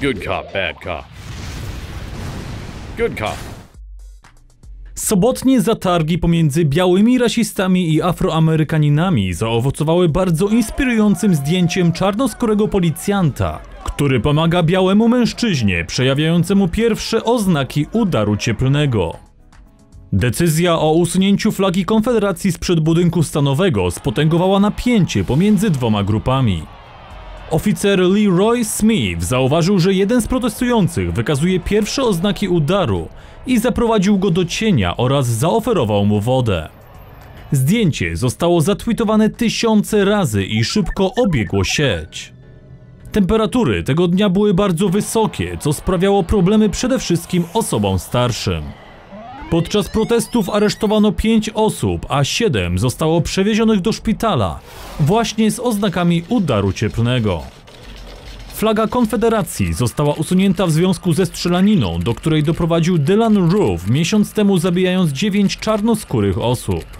Good cop, bad cop. Good cop. Sobotnie zatargi pomiędzy białymi rasistami i afroamerykaninami zaowocowały bardzo inspirującym zdjęciem czarnoskórego policjanta, który pomaga białemu mężczyźnie przejawiającemu pierwsze oznaki udaru cieplnego. Decyzja o usunięciu flagi Konfederacji sprzed budynku stanowego spotęgowała napięcie pomiędzy dwoma grupami. Oficer Leroy Smith zauważył, że jeden z protestujących wykazuje pierwsze oznaki udaru i zaprowadził go do cienia oraz zaoferował mu wodę. Zdjęcie zostało zatweetowane tysiące razy i szybko obiegło sieć. Temperatury tego dnia były bardzo wysokie, co sprawiało problemy przede wszystkim osobom starszym. Podczas protestów aresztowano 5 osób, a 7 zostało przewiezionych do szpitala, właśnie z oznakami udaru cieplnego. Flaga Konfederacji została usunięta w związku ze strzelaniną, do której doprowadził Dylan Roof miesiąc temu zabijając 9 czarnoskórych osób.